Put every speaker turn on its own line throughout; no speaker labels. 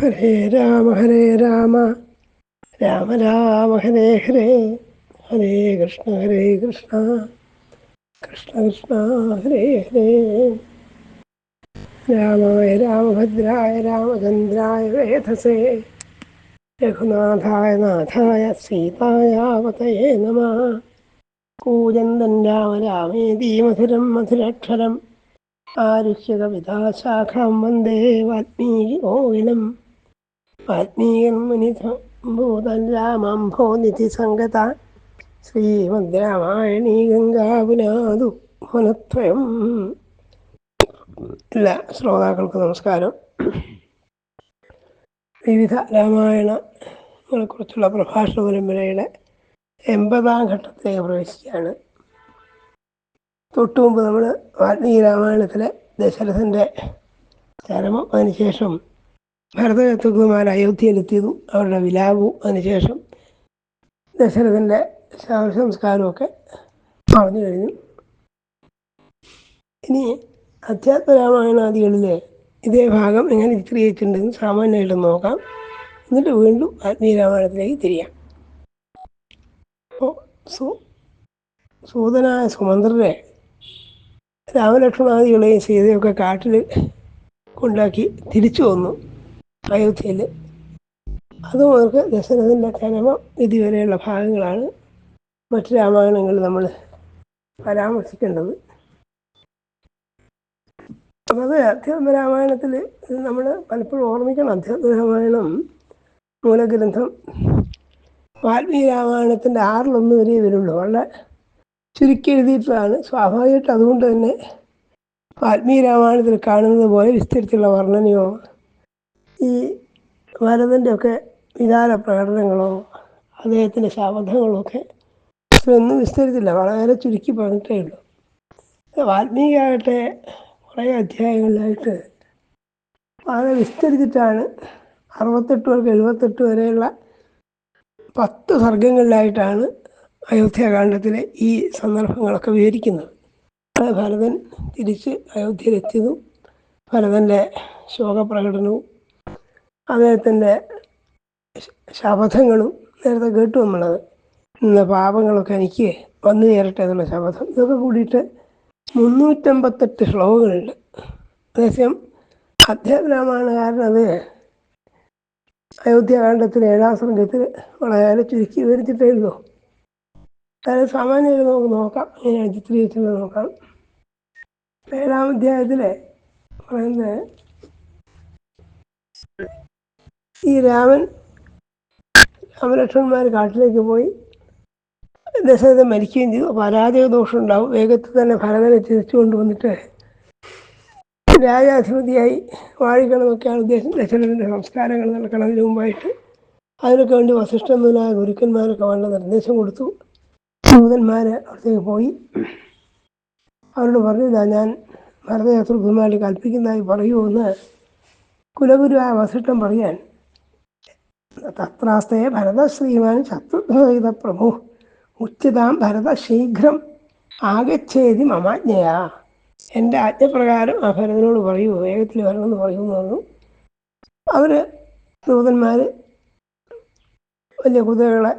ഹരേ രാമ ഹരേ രാമ. രാമ രാമ ഹരേ ഹരേ. ഹരേ കൃഷ്ണ ഹരേ കൃഷ്ണ. കൃഷ്ണ കൃഷ്ണ ഹരേ ഹരേ. രാമായ രാമഭദ്രായ രാമചന്ദ്രായ വേധസേ. രഘുനാഥായ നാഥായ സീതായാവതയേ നമ. കൂജന്തൻ രാമ രാമേതി മധുരം മധുരക്ഷരം. ആരുഹ്യ കവിതാശാഖാം വന്ദേ വാൽമീകി കോവിലം വാൽമീകൻ മുനിഭൂതൻ രാമംഭോനിധി സംഗത ശ്രീമദ് രാമായണീ ഗംഗാപുനാതു ഭുനത്രയം എല്ലാ ശ്രോതാക്കൾക്ക് നമസ്കാരം. വിവിധ രാമായണങ്ങളെക്കുറിച്ചുള്ള പ്രഭാഷണ പരമ്പരയുടെ എൺപതാം ഘട്ടത്തിലേക്ക് പ്രവേശിക്കുകയാണ്. തൊട്ടു മുമ്പ് നമ്മൾ വാത്മീകി രാമായണത്തിലെ ദശരഥന്റെ ചരമം അതിനുശേഷം ഭരതശത്രുഘ്നമാർ അയോധ്യയിലെത്തിയതും അവരുടെ വിലാപവും അതിനുശേഷം ദശരഥന്റെ ശവസംസ്കാരമൊക്കെ പറഞ്ഞു കഴിഞ്ഞു. ഇനി അധ്യാത്മരാമായണാദികളിലെ ഇതേ ഭാഗം എങ്ങനെ ചിത്രീകരിച്ചിട്ടുണ്ടെന്ന് സാമാന്യമായിട്ട് നോക്കാം. എന്നിട്ട് വീണ്ടും ആത്മീയ രാമായണത്തിലേക്ക് തിരിയാം. അപ്പോൾ സൂതനായ സുമന്ത്രരെ രാമലക്ഷ്മണാദികളെയും സീതയൊക്കെ കാട്ടിൽ കൊണ്ടാക്കി തിരിച്ചു വന്നു. അയോധ്യയിൽ അതും അവർക്ക് ദശരഥന്റെ ചരമം ഇതുവരെയുള്ള ഭാഗങ്ങളാണ് മറ്റു രാമായണങ്ങൾ നമ്മൾ പരാമർശിക്കേണ്ടത്. അപ്പോൾ അത് അധ്യാത്മ രാമായണത്തിൽ നമ്മൾ പലപ്പോഴും ഓർമ്മിക്കണം. അധ്യാത്മ രാമായണം മൂലഗ്രന്ഥം വാൽമീകി രാമായണത്തിന്റെ ആറിലൊന്ന് വരെ വരുള്ളൂ. വളരെ ചുരുക്കി എഴുതിയിട്ടാണ് സ്വാഭാവികമായിട്ട് അതുകൊണ്ട് തന്നെ വാൽമീകി രാമായണത്തിൽ കാണുന്നത് പോലെ വിസ്തരിച്ചുള്ള വർണനയോ ഈ ഭരതന്റെ ഒക്കെ വികാര പ്രകടനങ്ങളോ അദ്ദേഹത്തിന്റെ ശബ്ദങ്ങളോ ഒക്കെ ഒന്നും വിസ്തരിച്ചില്ല. വളരെ ചുരുക്കി പറഞ്ഞിട്ടേ ഉള്ളൂ. വാൽമീകിയാകട്ടെ കുറേ അധ്യായങ്ങളിലായിട്ട് വളരെ വിസ്തരിച്ചിട്ടാണ് അറുപത്തെട്ട് വർക്ക് എഴുപത്തെട്ട് വരെയുള്ള പത്ത് സർഗങ്ങളിലായിട്ടാണ് അയോധ്യാകാന്ഡത്തിലെ ഈ സന്ദർഭങ്ങളൊക്കെ വിവരിക്കുന്നത്. ഭരതൻ തിരിച്ച് അയോധ്യയിലെത്തിയതും ഭരതന്റെ ശോകപ്രകടനവും അദ്ദേഹത്തിന്റെ ശപഥങ്ങളും നേരത്തെ കേട്ടു നമ്മളത്. ഇന്ന പാപങ്ങളൊക്കെ എനിക്ക് വന്നു ചേരട്ടെ എന്നുള്ള ശപഥം. ഇതൊക്കെ കൂടിയിട്ട് മുന്നൂറ്റമ്പത്തെട്ട് ശ്ലോകങ്ങളുണ്ട്. അതേസമയം അധ്യാത്മരാമായണകാരൻ അത് അയോധ്യാകാന്ഡത്തിൽ ഏഴാം സംഘത്തിൽ വളരെ ചുരുക്കി വിവരിച്ചിട്ടേ ഉള്ളൂ. അതായത് സാമാന്യമായിട്ട് നമുക്ക് നോക്കാം. ഇങ്ങനെ ചിത്രീകരിച്ചത് നോക്കാം. ഏഴാം അധ്യായത്തിലെ പറയുന്നത് ഈ രാമൻ രാമലക്ഷ്മണന്മാർ കാട്ടിലേക്ക് പോയി ദശരഥൻ മരിക്കുകയും ചെയ്തു. പരാജയ ദോഷം ഉണ്ടാവും. വേഗത്തിൽ തന്നെ ഭരതനെ തിരിച്ചു കൊണ്ടുവന്നിട്ട് രാജാധിപതിയായി വാഴിക്കണമൊക്കെയാണ് ഉദ്ദേശം. ദശരഥന്റെ സംസ്കാരങ്ങൾ നടക്കണതിന് മുമ്പായിട്ട് അതിനൊക്കെ വേണ്ടി വസിഷ്ഠൻ മുതലായ ഗുരുക്കന്മാരൊക്കെ വേണ്ട നിർദ്ദേശം കൊടുത്തു. ദൂതന്മാർ അവിടത്തേക്ക് പോയി. അവരോട് പറഞ്ഞു ഇതാ ഞാൻ ഭരതശത്രുഘ്നമായിട്ട് കൽപ്പിക്കുന്നതായി പറയുമെന്ന് കുലഗുരുവായ വസിഷ്ഠൻ പറയാൻ തത്രാസ്തേ ഭരത ശ്രീമാൻ ശത്രുഘ്നസഹിത പ്രഭു. ഉച്ചിതാം ഭരത ശീഘ്രം ആകച്ചേതി മമാജ്ഞയാ. എന്റെ ആജ്ഞപ്രകാരം ആ ഭരതനോട് പറയൂ വേഗത്തിൽ വരണമെന്ന് പറയുമെന്ന് പറഞ്ഞു. അവർ ദൂതന്മാർ വലിയ കുതിരകളെ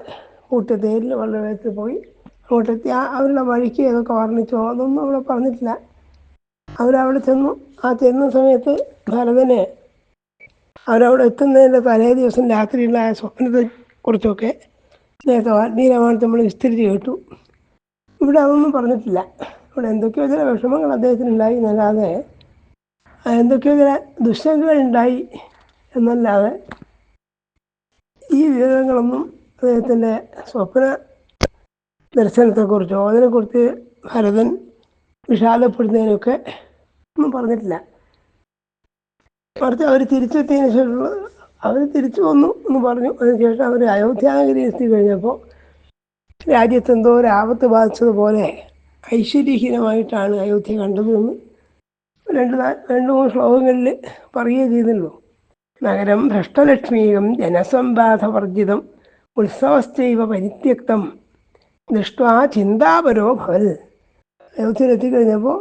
കൂട്ടി തേരിൽ വളരെ വേഗത്തിൽ പോയി അങ്ങോട്ടെത്തി. ആ അവരുടെ വഴിക്ക് ഏതൊക്കെ വർണിച്ചോ അതൊന്നും അവിടെ പറഞ്ഞിട്ടില്ല. അവരവിടെ ചെന്നു. ആ ചെന്ന സമയത്ത് ഭരതനെ അവരവിടെ എത്തുന്നതിന്റെ തലേ ദിവസം രാത്രിയുള്ള ആ സ്വപ്നത്തെ കുറിച്ചൊക്കെ നേരത്തെ ആത്മീയമാണ് നമ്മൾ വിസ്തരിച്ച് കേട്ടു. ഇവിടെ അതൊന്നും പറഞ്ഞിട്ടില്ല. ഇവിടെ എന്തൊക്കെയോ ചില വിഷമങ്ങൾ അദ്ദേഹത്തിനുണ്ടായി എന്നല്ലാതെ എന്തൊക്കെയോ ചില ഉണ്ടായി എന്നല്ലാതെ ഈ വിവരങ്ങളൊന്നും അദ്ദേഹത്തിന്റെ സ്വപ്ന ദർശനത്തെക്കുറിച്ചോ അതിനെക്കുറിച്ച് ഭരതൻ വിഷാദപ്പെടുന്നതിനൊക്കെ ഒന്നും പറഞ്ഞിട്ടില്ല. മറിച്ച് അവർ തിരിച്ചെത്തിയതിനു ശേഷം അവർ തിരിച്ചു വന്നു എന്ന് പറഞ്ഞു. അതിനുശേഷം അവർ അയോധ്യാഗിരി എത്തി കഴിഞ്ഞപ്പോൾ രാജ്യത്ത് എന്തോ ഒരു ആപത്ത് ബാധിച്ചതുപോലെ ഐശ്വര്യഹീനമായിട്ടാണ് അയോധ്യ കണ്ടതെന്ന് രണ്ട് രണ്ട് മൂന്ന് ശ്ലോകങ്ങളിൽ പറയുകയും ചെയ്തല്ലോ നഗരം ഭ്രഷ്ടലക്ഷ്മീകം ജനസമ്പാധവർജിതം ഉത്സവസ്ഥൈവ പരിത്യക്തം ദൃഷ്ടാ ചിന്താപരോ ഭവൽ അയോധ്യയിലെത്തിക്കഴിഞ്ഞപ്പോൾ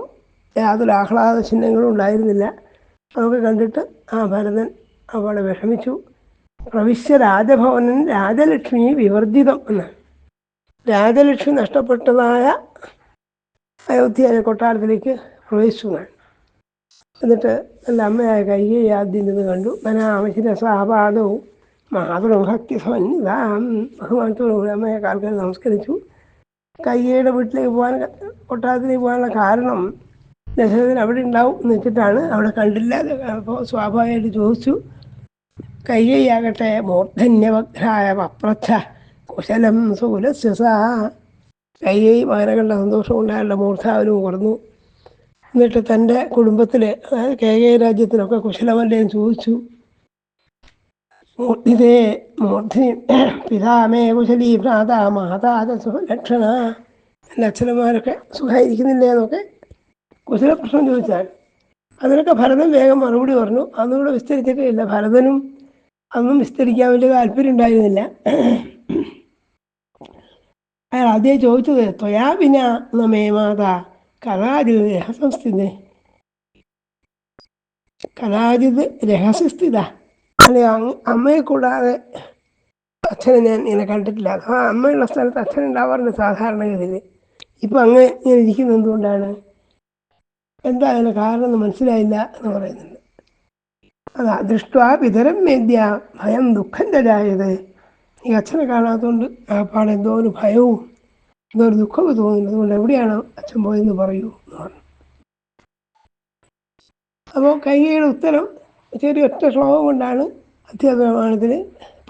യാതൊരു ആഹ്ലാദ ചിഹ്നങ്ങളും ഉണ്ടായിരുന്നില്ല. അതൊക്കെ കണ്ടിട്ട് ആ ഭരതൻ അവളെ വിഷമിച്ചു. പ്രവിശ്യ രാജഭവനൻ രാജലക്ഷ്മി വിവർജിതം എന്നാണ് രാജലക്ഷ്മി നഷ്ടപ്പെട്ടതായ അയോധ്യ കൊട്ടാരത്തിലേക്ക് പ്രവേശിച്ചു. എന്നിട്ട് എന്റെ അമ്മയായ കൈകെ ആദ്യം നിന്ന് കണ്ടു. മനാമശിരസാപാദവും മാതൃഭക്തി സന്നിധാം ബഹുമാനത്തോടുകൂടി അമ്മയെ കാൽക്കൽ നമസ്കരിച്ചു. കൈകയുടെ വീട്ടിലേക്ക് പോകാൻ കൊട്ടാരത്തിലേക്ക് പോകാനുള്ള കാരണം ദശരഥൻ അവിടെ ഉണ്ടാവും എന്ന് വെച്ചിട്ടാണ് അവിടെ കണ്ടില്ല. അപ്പോൾ സ്വാഭാവികമായിട്ട് ചോദിച്ചു കൈകൈയാകട്ടെ മൂർധന്യവഗ്രായ പപ്രച്ഛ കുശലം സുകുലസ്യസ കൈകൈ മകനകളുടെ സന്തോഷം ഉണ്ടായുള്ള മൂർധാവനും കുറഞ്ഞു എന്നിട്ട് തന്റെ കുടുംബത്തിൽ അതായത് കേകയ രാജ്യത്തിനൊക്കെ കുശലമല്ലേ എന്ന് ചോദിച്ചു. മൂർധിതേ മൂർധി പിതാമേ കുശലി ഭ്രാത മാതാ സുഖലക്ഷണ എന്റെ അച്ഛനന്മാരൊക്കെ സുഖമായിരിക്കുന്നില്ലേ എന്നൊക്കെ കുശല പ്രശ്നം ചോദിച്ചാൽ അതിനൊക്കെ ഭരതൻ വേഗം മറുപടി പറഞ്ഞു. അന്നുകൂടെ വിസ്തരിച്ചിട്ടില്ല. ഭരതനും അന്നും വിസ്തരിക്കാൻ വലിയ താല്പര്യം ഉണ്ടായിരുന്നില്ല. അയാൾ ആദ്യം ചോദിച്ചത് ത്വയാ പിന്ന കഥാജിത് രഹസ്യസ്ഥിതി. കഥാചിത് രഹസ്യസ്ഥിത. അല്ലെ അമ്മയെ കൂടാതെ അച്ഛനെ ഞാൻ ഇങ്ങനെ കണ്ടിട്ടില്ല. അഥവാ അമ്മയുള്ള സ്ഥലത്ത് അച്ഛൻ ഉണ്ടാവാറുണ്ട് സാധാരണഗതിയിൽ. ഇപ്പം അങ്ങ് ഇങ്ങനെ ഇരിക്കുന്നത് എന്തുകൊണ്ടാണ്? എന്താ അതിന് കാരണം മനസ്സിലായില്ല എന്ന് പറയുന്നുണ്ട്. അതാ ദൃഷ്ട്വാ പിതരം മേദ്യ ഭയം ദുഃഖം തരായത് ഈ അച്ഛനെ കാണാത്തതുകൊണ്ട് ആ എന്തോ ഒരു ഭയവും എന്തോ ഒരു ദുഃഖവും തോന്നുന്നു അതുകൊണ്ട് എവിടെയാണ് അച്ഛൻ പോയെന്ന് പറയൂ എന്ന് പറഞ്ഞു. അപ്പോൾ കൈകയുടെ ഉത്തരം ചെറിയ ഒറ്റ ശ്ലോകം കൊണ്ടാണ് അധ്യാപനത്തിൽ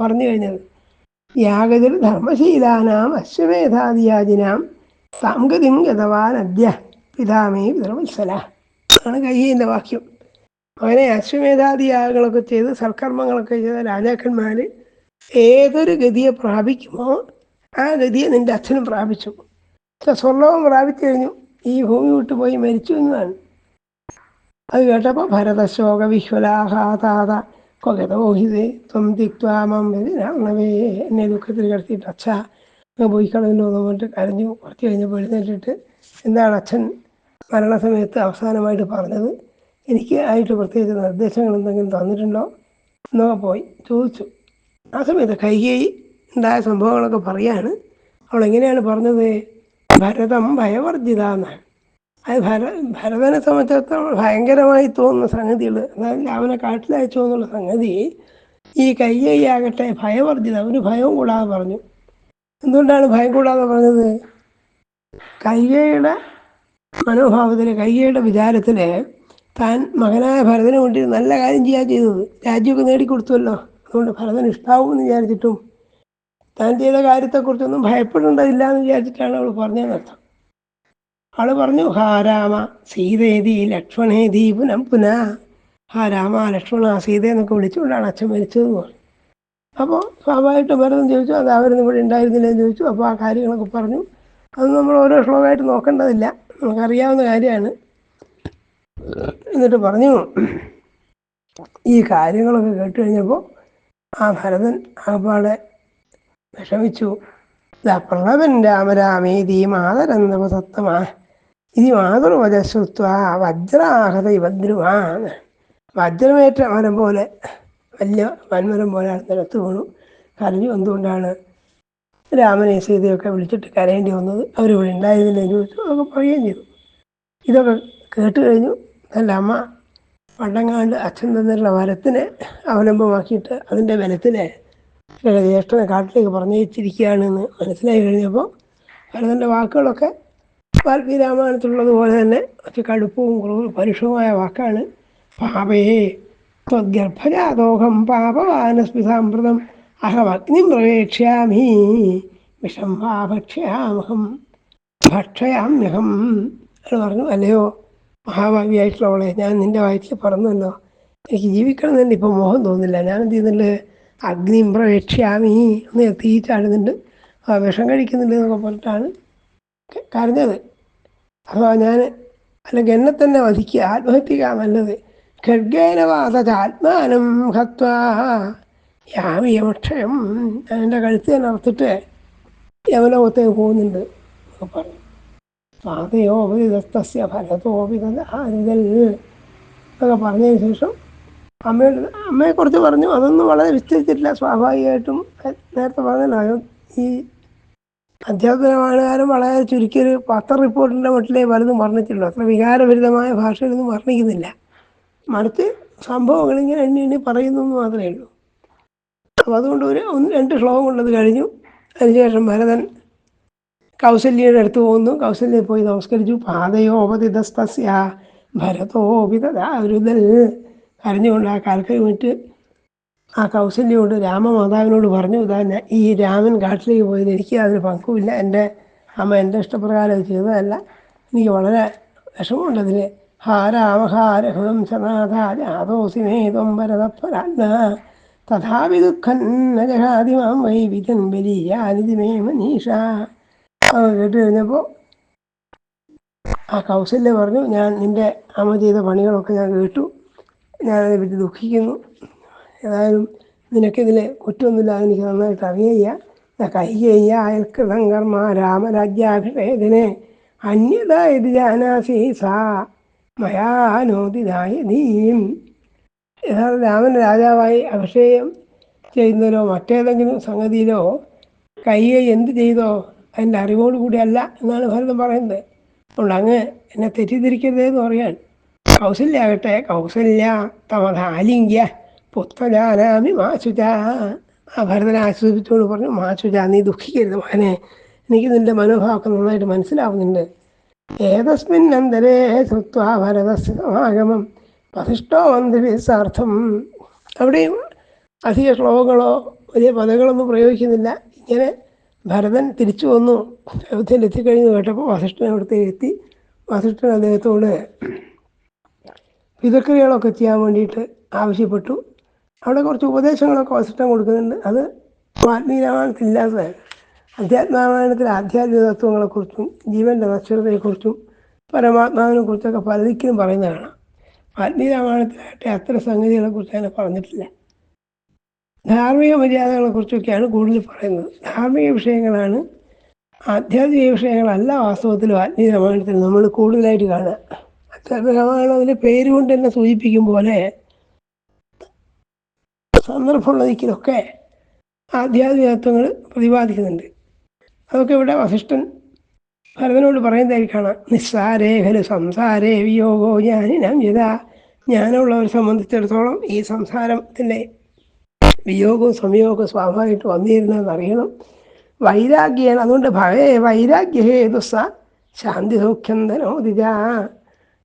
പറഞ്ഞു കഴിഞ്ഞത്. യാഗതിൽ ധർമ്മശീലാനാം അശ്വമേധാദിയാജിനാം താംഗതിം ഗതവാൻ അദ്യ പിതാമേ പിതൃവത്സല ആണ് കയ്യേന്റെ വാക്യം. അങ്ങനെ അശ്വമേധാദിയാഗങ്ങളൊക്കെ ചെയ്ത് സൽക്കർമ്മങ്ങളൊക്കെ ചെയ്ത രാജാക്കന്മാർ ഏതൊരു ഗതിയെ പ്രാപിക്കുമോ ആ ഗതിയെ നിന്റെ അച്ഛനും പ്രാപിച്ചു. സ്വർണവും പ്രാപിച്ചു കഴിഞ്ഞു. ഈ ഭൂമി വിട്ടു പോയി മരിച്ചു എന്നാണ് അത് കേട്ടപ്പോൾ ഭരതശോക വിഹ്വലാഹാതാത കൊകതോഹിതേ ത്വം തിക്വാമം രാവണവേ എന്നെ ദുഃഖത്തിൽ കിടത്തിയിട്ട് അച്ഛ പോയി കളഞ്ഞല്ലോ എന്ന് പറഞ്ഞിട്ട് കരഞ്ഞു കുറച്ച് കഴിഞ്ഞപ്പോൾ എഴുന്നേറ്റിട്ട് എന്താണ് അച്ഛൻ മരണസമയത്ത് അവസാനമായിട്ട് പറഞ്ഞത്. എനിക്ക് ആയിട്ട് പ്രത്യേകിച്ച് നിർദ്ദേശങ്ങൾ എന്തെങ്കിലും തന്നിട്ടുണ്ടോ? എന്നൊക്കെ പോയി ചോദിച്ചു. ആ സമയത്ത് കൈകേയി ഉണ്ടായ സംഭവങ്ങളൊക്കെ പറയാണ്. അവൾ എങ്ങനെയാണ് പറഞ്ഞത്? ഭരതം ഭയവർജിത എന്നാണ് അത് ഭര ഭരതനെ സംബന്ധിച്ചിടത്തോളം ഭയങ്കരമായി തോന്നുന്ന സംഗതികൾ അതായത് അവനെ കാട്ടിലയച്ചു എന്നുള്ള സംഗതി ഈ കയ്യാകട്ടെ ഭയവർജിത ഒരു ഭയവും കൂടാതെ പറഞ്ഞു. എന്തുകൊണ്ടാണ് ഭയം കൂടാതെ പറഞ്ഞത്? കയ്യയുടെ മനോഭാവത്തിന് കയ്യയുടെ വിചാരത്തിന് താൻ മകനായ ഭരതന് വേണ്ടി നല്ല കാര്യം ചെയ്യാൻ ചെയ്തത്. രാജ്യമൊക്കെ നേടിക്കൊടുത്തുവല്ലോ. അതുകൊണ്ട് ഭരതൻ ഇഷ്ടാവുമെന്ന് വിചാരിച്ചിട്ടും താൻ ചെയ്ത കാര്യത്തെക്കുറിച്ചൊന്നും ഭയപ്പെടേണ്ടതില്ല എന്ന് വിചാരിച്ചിട്ടാണ് അവൾ പറഞ്ഞതെന്നർത്ഥം അവൾ പറഞ്ഞു ഹാ രാമ സീതേതി ലക്ഷ്മണേതി പുനം പുന. ഹാ രാമ ലക്ഷ്മണ സീത എന്നൊക്കെ വിളിച്ചുകൊണ്ടാണ് അച്ഛൻ മരിച്ചതെന്ന് പറഞ്ഞു. അപ്പോൾ സ്വാഭാവികമായിട്ടും ഭരതൻ ചോദിച്ചു അത് അവരൊന്നും ഇവിടെ ഉണ്ടായിരുന്നില്ലെന്ന് ചോദിച്ചു. അപ്പോൾ ആ കാര്യങ്ങളൊക്കെ പറഞ്ഞു. അത് നമ്മൾ ഓരോ ശ്ലോകമായിട്ട് നോക്കേണ്ടതില്ല. നമുക്കറിയാവുന്ന കാര്യമാണ്. എന്നിട്ട് പറഞ്ഞു ഈ കാര്യങ്ങളൊക്കെ കേട്ട് കഴിഞ്ഞപ്പോൾ ആ ഭരതൻ ആകപ്പാടെ വിഷമിച്ചു. പ്രളവൻ രാമരാമേതി മാതരന്തമ സത്തമാ. ഇതി മാതൃവചശ്രുത്വ വജ്രാഹത ഇവദ്രുവാ വജ്രമേറ്റ മരം പോലെ വലിയ വൻമരം പോലെ നിലത്ത് വീണു. കരഞ്ഞു എന്തുകൊണ്ടാണ് രാമനെ സീതയൊക്കെ വിളിച്ചിട്ട് കരയേണ്ടി വന്നത് അവരിവിടെ ഉണ്ടായിരുന്നില്ല ചോദിച്ചു. അതൊക്കെ പറയുകയും ചെയ്തു. ഇതൊക്കെ കേട്ട് കഴിഞ്ഞു. നല്ല അമ്മ പണ്ടങ്ങാണ്ട് അച്ഛൻ തന്നിട്ടുള്ള വരത്തിനെ അവലംബമാക്കിയിട്ട് അതിന്റെ ബലത്തിനെ ജ്യേഷ്ഠനെ കാട്ടിലേക്ക് പറഞ്ഞയച്ചിരിക്കുകയാണെന്ന് മനസ്സിലായി കഴിഞ്ഞപ്പോൾ ഭരതന്റെ വാക്കുകളൊക്കെ വാൽമീ രാമായണത്തിലുള്ളതുപോലെ തന്നെ കുറച്ച് കടുപ്പവും കുറവും പരുഷവുമായ വാക്കാണ്. പാപേ ത്വദ്ഗർഭജാതോഹം പാപവാനസ്മിതാമൃതം അഹമഗ്നിം പ്രവേക്ഷ്യാമി വിഷം വാ ഭക്ഷ്യാമഹം ഭക്ഷയാമ്യഹം എന്ന് പറഞ്ഞു അല്ലയോ മഹാഭാവിയായിട്ടുള്ളവളെ ഞാൻ നിന്റെ വയറ്റിൽ പറഞ്ഞല്ലോ എനിക്ക് ജീവിക്കണം തന്നെ ഇപ്പോൾ മോഹം തോന്നില്ല ഞാൻ എന്ത് ചെയ്യുന്നുണ്ട്? അഗ്നിം പ്രവേക്ഷ്യാമി. എന്ന് തീ ചാടുന്നുണ്ട് ആ വിഷം കഴിക്കുന്നുണ്ട് എന്നൊക്കെ പറഞ്ഞിട്ടാണ് കരഞ്ഞത്. അഥവാ ഞാൻ അല്ലെങ്കിൽ എന്നെ തന്നെ വധിക്കുക. ആത്മഹത്യക്കാ നല്ലത്. ഖഡ്ഗേനവാദ ആത്മാനം ഹത്വാ. യാമി അതിന്റെ കഴുത്ത് ഞാൻ അറുത്തിട്ട് യമലോകത്തേക്ക് പോകുന്നുണ്ട് എന്നൊക്കെ പറഞ്ഞു പാതയോപിതസ്യ ഫലതോപിതൽ എന്നൊക്കെ പറഞ്ഞതിന് ശേഷം അമ്മയുടെ അമ്മയെക്കുറിച്ച് പറഞ്ഞു. അതൊന്നും വളരെ വിസ്തരിച്ചിട്ടില്ല. സ്വാഭാവികമായിട്ടും നേരത്തെ പറഞ്ഞല്ലോ ഈ അധ്യാപനമാണുകാരും വളരെ ചുരുക്കിയൊരു പത്ര റിപ്പോർട്ടിന്റെ മട്ടിലേ പലതും വർണിച്ചിട്ടുള്ളൂ. അത്ര വികാരഭരിതമായ ഭാഷയിലൊന്നും വർണിക്കുന്നില്ല. മറിച്ച് സംഭവങ്ങൾ ഇങ്ങനെ എണ്ണി എണ്ണി പറയുന്നു മാത്രമേ ഉള്ളൂ. അപ്പോൾ അതുകൊണ്ട് ഒരു ഒന്ന് രണ്ട് ശ്ലോകം കൊണ്ടത് കഴിഞ്ഞു. അതിനുശേഷം ഭരതൻ കൗസല്യയുടെ അടുത്ത് പോകുന്നു. കൗസല്യ പോയി നമസ്കരിച്ചു. പാതയോപതിതസ്തസ്യ ഭരതോപിതരുതൽ കരഞ്ഞുകൊണ്ട് ആ കാൽക്കൈ വിട്ട് ആ കൗസല്യോട് രാമമാതാവിനോട് പറഞ്ഞു ഇതാ ഈ രാമൻ കാട്ടിലേക്ക് പോയത് എനിക്ക് അതിന് പങ്കുമില്ല. എന്റെ അമ്മ എന്റെ ഇഷ്ടപ്രകാരം അത് ചെയ്തതല്ല. എനിക്ക് വളരെ വിഷമമുണ്ട് അതിൽ ഹാരാമഹാരഹം സനാഥാ ഹാ രഘുവം സനാഥ ജാതോസി മേതം ഭരതപ്പരാന്ന തഥാപി ദുഃഖൻ നഗരാതിമാം ജഹാതി മാം വൈ വിധൻ ബലിയാനിധി മേ മനീഷ. അത് കേട്ട് കഴിഞ്ഞപ്പോൾ ആ കൗസല്യ പറഞ്ഞു ഞാൻ നിന്റെ അമ്മ ചെയ്ത പണികളൊക്കെ ഞാൻ കേട്ടു. ഞാനതിനെ പറ്റി ദുഃഖിക്കുന്നു. ഏതായാലും നിനക്കിതിൽ കുറ്റമൊന്നുമില്ല അതെനിക്ക് നന്നായിട്ട് അറിയയ്യ കൈകയ്യ അയൽകൃതം കർമ്മ രാമരാജ്യാഭിഷേകനെ അന്യതായത് ജാനാസി സാ മയാനോദിതായ നീം യഥാർത്ഥ രാമൻ രാജാവായി അഭിഷേകം ചെയ്യുന്നതിലോ മറ്റേതെങ്കിലും സംഗതിയിലോ കൈയെ എന്ത് ചെയ്തോ അതിന്റെ അറിവോട് കൂടിയല്ല എന്നാണ് ഭരതം പറയുന്നത്. അതുകൊണ്ട് അങ്ങ് എന്നെ തെറ്റിദ്ധരിക്കരുത് എന്ന് പറയാൻ കൗസല്യാകട്ടെ കൗസല്യ തമധാലിംഗ്യ പുത്രജാനാമി മാസുജ. ആ ഭരതനെ ആശ്വസിപ്പിച്ചുകൊണ്ട് പറഞ്ഞു മാസുജ നീ ദുഃഖിക്കരുത് മകനെ. എനിക്ക് നിന്റെ മനോഭാവമൊക്കെ നന്നായിട്ട് മനസ്സിലാവുന്നുണ്ട്. ഏതസ്മിൻ അന്തരേ ശ്രുത്വ ഭരതസമാഗമം സമാഗമം വസിഷ്ഠോ വന്ദിസാർത്ഥം അവിടെയും അധിക ശ്ലോകങ്ങളോ വലിയ പദങ്ങളൊന്നും പ്രയോഗിക്കുന്നില്ല. ഇങ്ങനെ ഭരതൻ തിരിച്ചു വന്നു. അയോധ്യയിൽ എത്തിക്കഴിഞ്ഞു. കേട്ടപ്പോൾ വസിഷ്ഠൻ അവിടുത്തെ എത്തി. വസിഷ്ഠൻ അദ്ദേഹത്തോട് പിതക്രിയകളൊക്കെ ചെയ്യാൻ വേണ്ടിയിട്ട് ആവശ്യപ്പെട്ടു. അവിടെ കുറച്ച് ഉപദേശങ്ങളൊക്കെ വസിഷ്ഠൻ കൊടുക്കുന്നുണ്ട്. അത് ഇല്ലാത്തതാണ് അധ്യാത്മരാമായണത്തിൽ ആധ്യാത്മിക തത്വങ്ങളെക്കുറിച്ചും ജീവന്റെ നശ്വരതയെക്കുറിച്ചും പരമാത്മാവിനെ കുറിച്ചൊക്കെ പലതിക്കും പറയുന്നതാണ്. കാണാം വാൽമീകി രാമായണത്തിലാകട്ടെ അത്തരം സംഗതികളെക്കുറിച്ച് അങ്ങനെ പറഞ്ഞിട്ടില്ല. ധാർമ്മിക മര്യാദകളെക്കുറിച്ചൊക്കെയാണ് കൂടുതൽ പറയുന്നത്. ധാർമ്മിക വിഷയങ്ങളാണ് ആധ്യാത്മിക വിഷയങ്ങളല്ല വാസ്തവത്തിൽ ആത്മീയ രാമായണത്തിൽ നമ്മൾ കൂടുതലായിട്ട് കാണുക. അധ്യാത്മിക രാമായണം അതിന്റെ പേര് കൊണ്ട് തന്നെ സൂചിപ്പിക്കും പോലെ സന്ദർഭമുള്ള ദിക്കിലൊക്കെ ആധ്യാത്മികത്വങ്ങൾ പ്രതിപാദിക്കുന്നുണ്ട്. അതൊക്കെ ഇവിടെ വസിഷ്ഠൻ ഭരതനോട് പറയുന്നതായി കാണാം. നിസ്സാരേ ഖലു സംസാരേ വിയോഗോ ജ്ഞാനിനം യഥാ. ജ്ഞാനമുള്ളവരെ സംബന്ധിച്ചിടത്തോളം ഈ സംസാരത്തിന്റെ വിയോഗവും സംയോഗവും സ്വാഭാവികമായിട്ട് വന്നിരുന്നതെന്ന് അറിയണം. വൈരാഗ്യാണ് അതുകൊണ്ട് ഭവേ വൈരാഗ്യഹേതുസ ശാന്തി സൗഖ്യം ധനോദിജ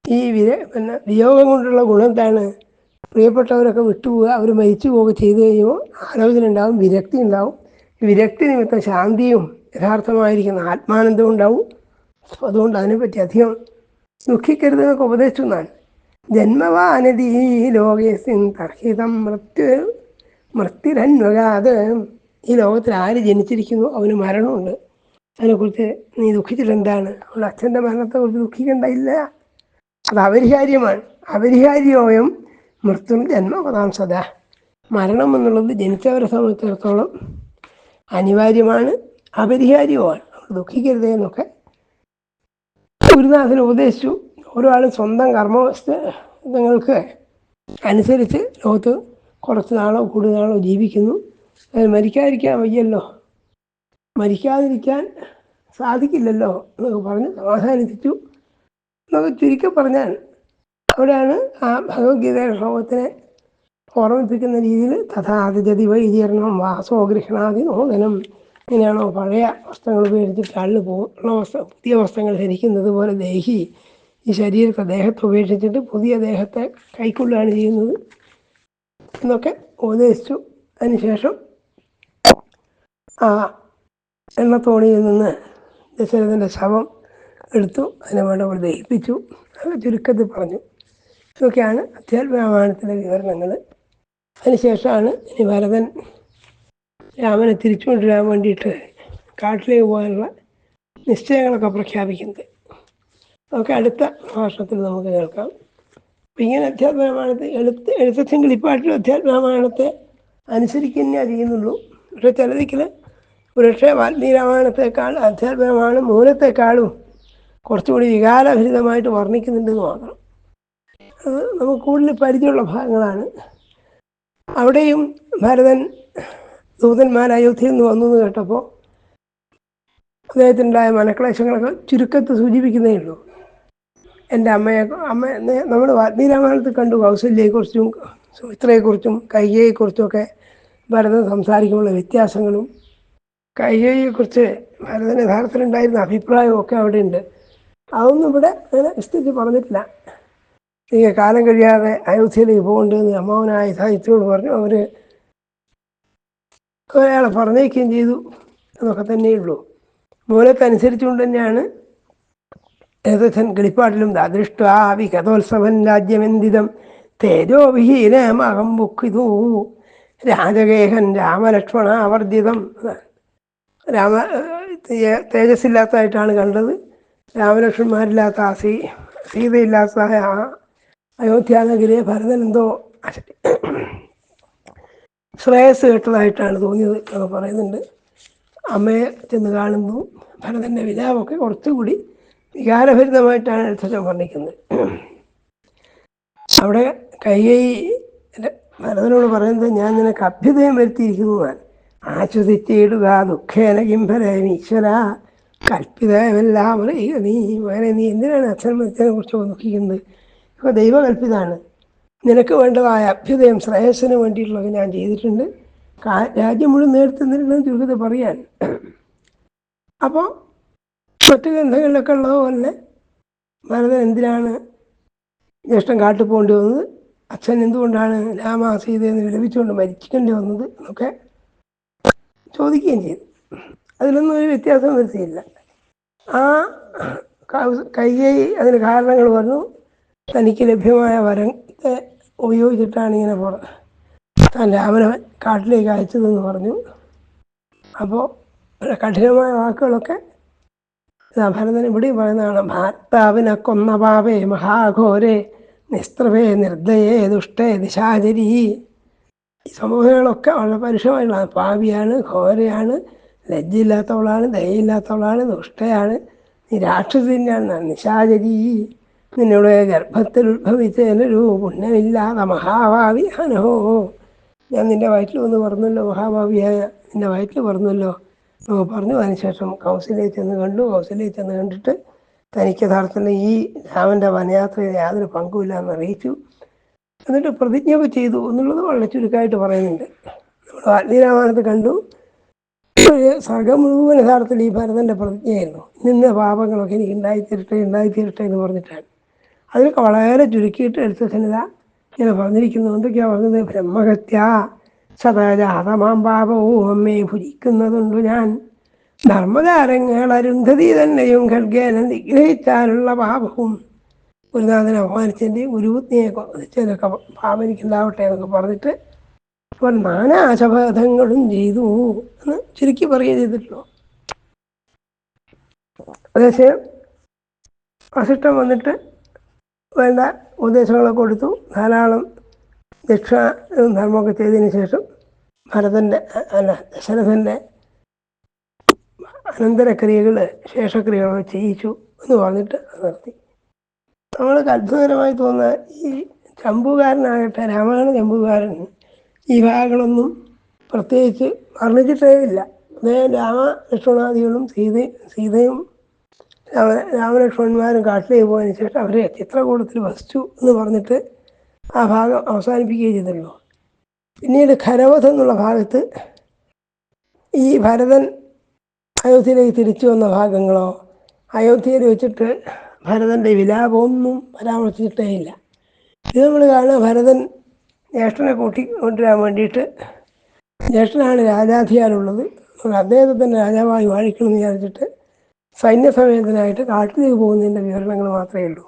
ഈ വിര പിന്നെ വിയോഗം കൊണ്ടുള്ള ഗുണം എന്താണ്? പ്രിയപ്പെട്ടവരൊക്കെ വിട്ടുപോവുക അവർ മരിച്ചു പോവുക ചെയ്തു കഴിയുമ്പോൾ ആലോചന ഉണ്ടാവും വിരക്തി ഉണ്ടാവും. വിരക്തി നിമിത്തം ശാന്തിയും യഥാർത്ഥമായിരിക്കുന്ന ആത്മാനന്ദവും ഉണ്ടാവും. അതുകൊണ്ട് അതിനെപ്പറ്റി അധികം ദുഃഖിക്കരുത് എന്നൊക്കെ ഉപദേശിച്ചു. എന്നാണ് ജന്മവാനതി ലോകേസിൻ തർഹിതം മൃത്യു മൃത്യുരന്വകാത് ഈ ലോകത്തിൽ ആര് ജനിച്ചിരിക്കുന്നു? അവന് മരണമുണ്ട്. അതിനെക്കുറിച്ച് നീ ദുഃഖിച്ചിട്ടെന്താണ്? അവളുടെ അച്ഛന്റെ മരണത്തെക്കുറിച്ച് ദുഃഖിക്കേണ്ടതില്ല. അത് അപരിഹാര്യമാണ്. അപരിഹാര്യോയം മൃത്യു സദാ. മരണം എന്നുള്ളത് ജനിച്ചവരെ സംബന്ധിച്ചിടത്തോളം അനിവാര്യമാണ് അപരിഹാര്യവുമാണ്. ദുഃഖിക്കരുതേ എന്നൊക്കെ ഗുരുനാഥൻ ഉപദേശിച്ചു. ഓരോ ആളും സ്വന്തം കർമ്മങ്ങൾക്ക് അനുസരിച്ച് ലോകത്ത് കുറച്ച് നാളോ കൂടുതൽ നാളോ ജീവിക്കുന്നു. മരിക്കാതിരിക്കാൻ വയ്യല്ലോ. മരിക്കാതിരിക്കാൻ സാധിക്കില്ലല്ലോ എന്നൊക്കെ പറഞ്ഞ് സമാധാനിപ്പിച്ചു എന്നൊക്കെ ചുരുക്കി പറഞ്ഞാൽ അവിടെയാണ് ആ ഭഗവത്ഗീതയുടെ ശ്ലോകത്തിനെ ഓർമ്മിപ്പിക്കുന്ന രീതിയിൽ തഥാതിജതി വൈജീർണം വാസോ ഗൃഹണാതി നോദനം ഇങ്ങനെയാണോ പഴയ വസ്ത്രങ്ങൾ ഉപയോഗിച്ചിട്ട് ആളിന് പോകുന്ന വസ്ത്ര പുതിയ വസ്ത്രങ്ങൾ ധരിക്കുന്നത് പോലെ ദേഹി ഈ ശരീരത്തെ ദേഹത്തെ ഉപേക്ഷിച്ചിട്ട് പുതിയ ദേഹത്തെ കൈക്കൊള്ളുകയാണ് ചെയ്യുന്നത് എന്നൊക്കെ ഉപദേശിച്ചു. അതിനുശേഷം ആ എണ്ണത്തോണിയിൽ നിന്ന് ദശരഥന്റെ ശവം എടുത്തു. അതിനെ പോലെ ദഹിപ്പിച്ചു. അത് ചുരുക്കത്തിൽ പറഞ്ഞു. ഇതൊക്കെയാണ് അധ്യാത്മരാമായണത്തിലെ വിവരണങ്ങൾ അതിനുശേഷമാണ് ഇനി ഭരതൻ രാമനെ തിരിച്ചു കൊണ്ടുവരാൻ വേണ്ടിയിട്ട് കാട്ടിലേക്ക് പോകാനുള്ള നിശ്ചയങ്ങളൊക്കെ പ്രഖ്യാപിക്കുന്നത് അതൊക്കെ അടുത്ത ഭാഷണത്തിൽ നമുക്ക് കേൾക്കാം. അപ്പം ഇങ്ങനെ അധ്യാത്മരാമായണത്തെ എഴുത്ത് എഴുത്തച്ഛൻ കിളിപ്പാട്ടിലും അധ്യാത്മരാമായണത്തെ അനുസരിക്കുക ചെയ്യുന്നുള്ളൂ. പക്ഷേ ചില ദിക്കിൽ ഒരുപക്ഷെ വാൽമീകി രാമായണത്തെക്കാൾ അധ്യാത്മരാമായണം മൂലത്തെക്കാളും കുറച്ചുകൂടി വികാരഭരിതമായിട്ട് വർണിക്കുന്നുണ്ടെന്ന് മാത്രം. അത് നമുക്ക് കൂടുതൽ പരിചയമുള്ള ഭാഗങ്ങളാണ്. അവിടെയും ഭരതൻ ദൂതന്മാർ അയോധ്യയിൽ നിന്ന് വന്നു എന്ന് കേട്ടപ്പോൾ അദ്ദേഹത്തിനുണ്ടായ മനക്ലേശങ്ങളൊക്കെ ചുരുക്കത്തെ സൂചിപ്പിക്കുന്നേ ഉള്ളൂ. എന്റെ അമ്മയെ അമ്മ നമ്മൾ വാത്മീരാമായണത്തിൽ രാമായണത്തിൽ കണ്ടു കൗസല്യയെക്കുറിച്ചും സുമിത്രയെക്കുറിച്ചും കൈകയെക്കുറിച്ചുമൊക്കെ ഭരതൻ സംസാരിക്കുമ്പോൾ വ്യത്യാസങ്ങളും കൈകയെക്കുറിച്ച് ഭരതന് യഥാർത്ഥത്തിലുണ്ടായിരുന്ന ഒക്കെ അവിടെ ഉണ്ട് അതൊന്നും ഇവിടെ അങ്ങനെ വിസ്തരിച്ച് പറഞ്ഞിട്ടില്ല. ഈ കാലം കഴിയാതെ അയോധ്യയിലേക്ക് പോകേണ്ടതെന്ന് അമ്മാവനായ സാഹിത്യയോട് പറഞ്ഞു. അവർ അയാളെ പറഞ്ഞേക്കുകയും ചെയ്തു എന്നൊക്കെ തന്നെയുള്ളൂ മൂലക്കനുസരിച്ചുകൊണ്ട് തന്നെയാണ് ഏതച്ഛൻ കിളിപ്പാട്ടിലും ദൃഷ്ടാവി കഥോത്സവൻ രാജ്യമെന്തിതം തേജോവിഹീനമഹം ബുക്കിതു രാജഗേഹൻ രാമലക്ഷ്മണ ആവർജിതം രാമ തേജസ്സില്ലാത്തതായിട്ടാണ് കണ്ടത്. രാമലക്ഷ്മണന്മാരില്ലാത്ത ആ സീ സീതയില്ലാത്ത അയോധ്യാനഗരിയെ ഭരതൻ എന്തോ ശ്രേയസ് കേട്ടതായിട്ടാണ് തോന്നിയത് എന്ന് പറയുന്നുണ്ട്. അമ്മയെ ചെന്ന് കാണുന്നു. ഭരതന്റെ വിലാപമൊക്കെ കുറച്ചുകൂടി വികാരഭരിതമായിട്ടാണ് എഴുത്തച്ഛൻ വർണിക്കുന്നത്. അവിടെ കൈകൈ ഭരതനോട് പറയുന്നത് ഞാൻ നിനക്ക് അഭ്യുദയം വരുത്തിയിരിക്കുന്നതാണ് ആശ്വസിച്ചിടുക ദുഃഖേന കിംഭരം ഈശ്വര. കൽപ്പിതമെല്ലാം അറിയുക നീ. വേറെ നീ എന്തിനാണ് അച്ഛനെ കുറിച്ച് ദുഃഖിക്കുന്നത്? ഇപ്പോൾ ദൈവകൽപ്പിതാണ്. നിനക്ക് വേണ്ടതായ അഭ്യുദയം ശ്രേയസ്സിന് വേണ്ടിയിട്ടുള്ളത് ഞാൻ ചെയ്തിട്ടുണ്ട്. രാജ്യം മുഴുവൻ നേടിത്തന്നിട്ടുണ്ടെന്ന് ദുരിത പറയാൻ. അപ്പോൾ മറ്റു ഗ്രന്ഥങ്ങളിലൊക്കെ ഉള്ളതുപോലെ ഭരതൻ എന്തിനാണ് ജ്യേഷ്ഠൻ കാട്ടുപോകേണ്ടി വന്നത്? അച്ഛൻ എന്തുകൊണ്ടാണ് രാമ സീതയെന്ന് വിലപിച്ചുകൊണ്ട് മരിക്കേണ്ടി വന്നത് എന്നൊക്കെ ചോദിക്കുകയും ചെയ്തു. അതിലൊന്നും ഒരു വ്യത്യാസം വരുത്തിയില്ല. ആ കൈകൈ അതിന് കാരണങ്ങൾ പറഞ്ഞു. തനിക്ക് ലഭ്യമായ വരത്തെ ഉപയോഗിച്ചിട്ടാണ് ഇങ്ങനെ പോണത് താൻ രാമനവൻ കാട്ടിലേക്ക് അയച്ചതെന്ന് പറഞ്ഞു. അപ്പോൾ കഠിനമായ വാക്കുകളൊക്കെ ഭരതൻ ഇവിടെയും പറയുന്നതാണ്. ഭാർത്താവിനെ കൊന്ന പാവേ മഹാഘോരേ നിസ്ത്രവേ നിർദ്ദയേ ദുഷ്ടേ ദിശാചരി ഈ സംഭവങ്ങളൊക്കെ വളരെ പരുഷമായിട്ടുള്ള പാവിയാണ് ഘോരയാണ് ലജ്ജയില്ലാത്തവളാണ് ദയയില്ലാത്തവളാണ് ദുഷ്ടയാണ് നീ രാക്ഷസി തന്നെയാണ് നിശാചരി. നിന്നോട് ഗർഭത്തിൽ ഉത്ഭവിച്ചതിനൊരു പുണ്യമില്ലാതെ മഹാഭാവി അനഹോ ഞാൻ നിന്റെ വയറ്റിൽ വന്ന് പറഞ്ഞല്ലോ മഹാഭാവിയായ നിന്റെ വയറ്റിൽ പറഞ്ഞല്ലോ. പറഞ്ഞു. അതിനുശേഷം കൗസല്യയിൽ ചെന്ന് കണ്ടു. കൗസല്യയിൽ ചെന്ന് കണ്ടിട്ട് തനിക്ക് യഥാർത്ഥത്തിൽ ഈ രാമന്റെ വനയാത്രയിൽ യാതൊരു പങ്കുമില്ല എന്ന് അറിയിച്ചു. എന്നിട്ട് പ്രതിജ്ഞ ചെയ്തു എന്നുള്ളത് വളരെ ചുരുക്കമായിട്ട് പറയുന്നുണ്ട്. നമ്മൾ വാൽമീരാമായണത്തിൽ കണ്ടു. സർഗം മുഴുവൻ യഥാർത്ഥത്തിൽ ഈ ഭരതന്റെ പ്രതിജ്ഞയായിരുന്നു. നിന്ന പാപങ്ങളൊക്കെ എനിക്ക് ഉണ്ടായിത്തീരട്ടെ ഉണ്ടായിത്തീരട്ടെ എന്ന് പറഞ്ഞിട്ടാണ്. അതിനൊക്കെ വളരെ ചുരുക്കിയിട്ട് എടുത്ത സന്നിധ ഇങ്ങനെ പറഞ്ഞിരിക്കുന്നു. എന്തൊക്കെയാ പറഞ്ഞത്? ബ്രഹ്മഹത്യ സദാജാതമാം പാപവും അമ്മയെ ഭുജിക്കുന്നതുണ്ട് ഞാൻ. ധർമ്മതാരങ്ങൾ അരുന്ധതി തന്നെയും ഖഡ്ഗേന നിഗ്രഹിച്ചാലുള്ള പാപവും. ഗുരുനാഥനെ അപമാനിച്ചതിന്റെ ഗുരുപത്നിയെ കൊതിച്ചതിനൊക്കെ പാപം എനിക്കുണ്ടാവട്ടെ എന്നൊക്കെ പറഞ്ഞിട്ട് അപ്പോൾ നാനാശപഥങ്ങളും ചെയ്തു എന്ന് ചുരുക്കി പറയുക ചെയ്തിട്ടുള്ളൂ. അതേസമയം വസിഷ്ഠം വന്നിട്ട് വേണ്ട ഉപദേശങ്ങളൊക്കെ കൊടുത്തു. ധാരാളം ദക്ഷ ധർമ്മമൊക്കെ ചെയ്തതിന് ശേഷം ഭരതന്റെ അല്ല ദശരഥന്റെ അനന്തരക്രിയകൾ ശേഷക്രിയകളൊക്കെ ചെയ്യിച്ചു എന്ന് പറഞ്ഞിട്ട് നിർത്തി നമ്മൾക്ക് അത്ഭുതകരമായി തോന്നുന്ന ഈ ചമ്പുകാരനാകട്ടെ രാമായണ ചമ്പുകാരൻ ഈ ഭാഗങ്ങളൊന്നും പ്രത്യേകിച്ച് വർണിച്ചിട്ടേ ഇല്ല. അദ്ദേഹം രാമ ലക്ഷ്മണാദികളും സീത സീതയും രാമ രാമലക്ഷ്മണന്മാരും കാട്ടിലേക്ക് പോയതിന് ശേഷം അവരെ ചിത്രകൂടത്തിൽ വസിച്ചു എന്ന് പറഞ്ഞിട്ട് ആ ഭാഗം അവസാനിപ്പിക്കുകയും ചെയ്തല്ലോ പിന്നീട് ഖരവധം എന്നുള്ള ഭാഗത്ത് ഈ ഭരതൻ അയോധ്യയിലേക്ക് തിരിച്ചു വന്ന ഭാഗങ്ങളോ അയോധ്യയിൽ വെച്ചിട്ട് ഭരതന്റെ വിലാപമൊന്നും പരാമർശിച്ചിട്ടേ ഇല്ല. ഇത് നമ്മൾ കാണുക ഭരതൻ ജ്യേഷ്ഠനെ കൂട്ടി കൊണ്ടുവരാൻ വേണ്ടിയിട്ട് ജ്യേഷ്ഠനാണ് രാജാധികാരമുള്ളത് അദ്ദേഹത്തെ തന്നെ രാജാവായി വാഴിക്കണമെന്ന് വിചാരിച്ചിട്ട് സൈന്യസമേതനായിട്ട് കാട്ടിലേക്ക് പോകുന്നതിന്റെ വിവരണങ്ങൾ മാത്രമേ ഉള്ളൂ.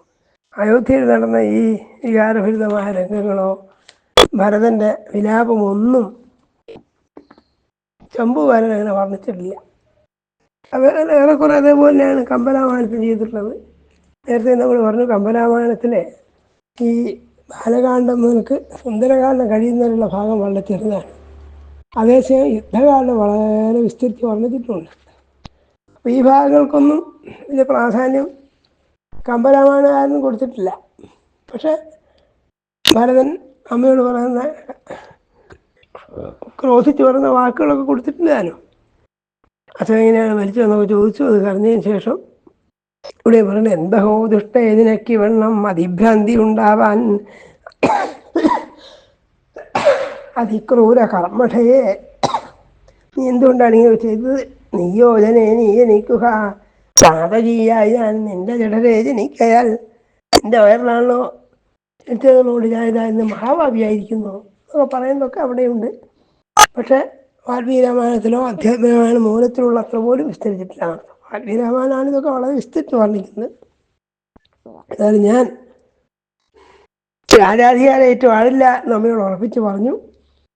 അയോധ്യയിൽ നടന്ന ഈ വികാരഭരിതമായ രംഗങ്ങളോ ഭരതന്റെ വിലാപമൊന്നും ചമ്പുകാരൻ അങ്ങനെ വർണിച്ചിട്ടില്ല. അത് ഏറെക്കുറെ അതേപോലെ തന്നെയാണ് കമ്പരാമായണത്തിൽ ചെയ്തിട്ടുള്ളത്. നേരത്തെ നമ്മൾ പറഞ്ഞു കമ്പരാമായണത്തിലെ ഈ ബാലകാന്ഡം മുതൽക്ക് സുന്ദരകാന്ഡം കഴിയുന്നതിനുള്ള ഭാഗം വളരെ ചെറുതാണ്. അതേസമയം യുദ്ധകാലം വളരെ വിസ്തരിച്ച് വർണിച്ചിട്ടുണ്ട്. അപ്പോൾ ഈ ഭാഗങ്ങൾക്കൊന്നും വലിയ പ്രാധാന്യം കമ്പരാമായണകാരനും കൊടുത്തിട്ടില്ല. പക്ഷെ ഭരതൻ അമ്മയോട് പറയുന്ന ക്രോധിച്ച് പറയുന്ന വാക്കുകളൊക്കെ കൊടുത്തിട്ടില്ലാനോ അച്ഛൻ എങ്ങനെയാണ് മരിച്ചു എന്നൊക്കെ ചോദിച്ചു അത് കറിഞ്ഞതിന് ശേഷം ഇവിടെ പറയുന്നത് എന്തഹോ ദുഷ്ട ഏതിനൊക്കെ വെണ്ണം അതിഭ്രാന്തി ഉണ്ടാവാൻ അതിക്രൂര കർമ്മഠയെ നീ എന്തുകൊണ്ടാണ് ഇങ്ങനെ ചെയ്തത്? നീയോജനെ നീ ജനിക്കുക സാതകീയായി ഞാൻ നിന്റെ ജഡരെ ജനിക്കയാൽ നിന്റെ വയറിലാണല്ലോ ജനിച്ചതിനോട് ഞാനിതായിരുന്നു മഹാഭാവിയായിരിക്കുന്നു. എന്നൊക്കെ പറയുന്നതൊക്കെ അവിടെയുണ്ട്. പക്ഷേ വാൽമീകി രാമായണത്തിലോ അധ്യാത്മരാമായണ മൂലത്തിലുള്ള അത്ര പോലും വിസ്തരിച്ചിട്ടില്ല. വാൽമീകി രാമായണമാണ് ഇതൊക്കെ വളരെ വിസ്തരിച്ച് വർണിക്കുന്നത് എന്നാലും ഞാൻ രാജാധികാരേറ്റു ആളില്ല നമ്മയോട് ഉറപ്പിച്ച് പറഞ്ഞു.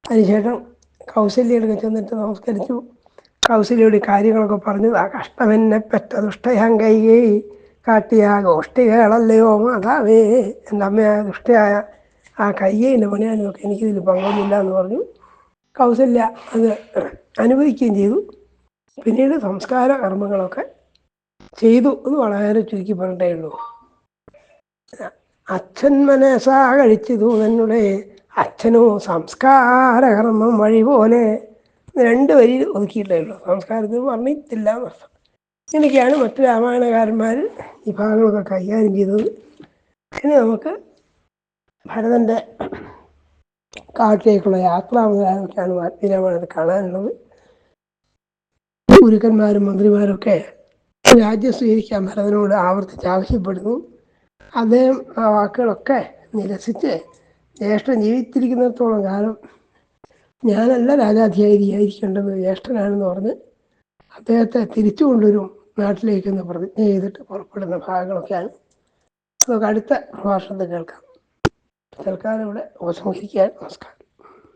അതിനുശേഷം കൗസല്യയുടെ ചെന്നിട്ട് നമസ്കരിച്ചു. കൗസല്യയുടെ കാര്യങ്ങളൊക്കെ പറഞ്ഞു ആ കഷ്ടമെന്നെ പെറ്റ ദുഷ്ടയാൻ കൈകേ കാട്ടിയ ഗോഷ്ടികളല്ലയോ മാതാവേ. എന്റെ അമ്മയായ ദുഷ്ടയായ ആ കയ്യേന്റെ പണിയാനൊക്കെ എനിക്കിതിൽ പങ്കൊന്നുമില്ല എന്ന് പറഞ്ഞു. കൗസല്യ അത് അനുവദിക്കുകയും ചെയ്തു. പിന്നീട് സംസ്കാര കർമ്മങ്ങളൊക്കെ ചെയ്തു എന്ന് വളരെ ചുരുക്കി പറഞ്ഞിട്ടേ ഉള്ളൂ. അച്ഛൻ മനസ്സാ കഴിച്ചതു തന്നെ അച്ഛനോ സംസ്കാരകർമ്മം വഴി പോലെ. രണ്ട് വരി ഒതുക്കിയിട്ടേ ഉള്ളൂ. സംസ്കാരത്തിൽ വർണിത്തില്ല എന്നർത്ഥം ഇങ്ങനെയൊക്കെയാണ് മറ്റു രാമായണകാരന്മാർ ഈ ഭാഗങ്ങളൊക്കെ കൈകാര്യം ചെയ്തത്. ഇനി നമുക്ക് ഭരതന്റെ കാട്ടിലേക്കുള്ള യാത്ര മുതലായൊക്കെയാണ് വാൽമീകി രാമായണത്തിൽ കാണാനുള്ളത്. ഗുരുക്കന്മാരും മന്ത്രിമാരൊക്കെ രാജ്യം സ്വീകരിക്കാൻ ഭരതനോട് ആവർത്തിച്ച് ആവശ്യപ്പെടുന്നു. അദ്ദേഹം ആ വാക്കുകളൊക്കെ നിരസിച്ച് ജ്യേഷ്ഠൻ ജീവിച്ചിരിക്കുന്നിടത്തോളം കാലം ഞാനല്ല രാജാധികാരിയായിരിക്കേണ്ടത് ജ്യേഷ്ഠനാണെന്ന് പറഞ്ഞ് അദ്ദേഹത്തെ തിരിച്ചു കൊണ്ടുവരും നാട്ടിലേക്കെന്ന് പ്രതിജ്ഞ ചെയ്തിട്ട് പുറപ്പെടുന്ന ഭാഗങ്ങളൊക്കെയാണ്. നമുക്ക് അടുത്ത പ്രഭാഷണത്തിൽ കേൾക്കാം. തൽക്കാലം ഇവിടെ ഉപസംഹരിക്കാൻ നമസ്കാരം.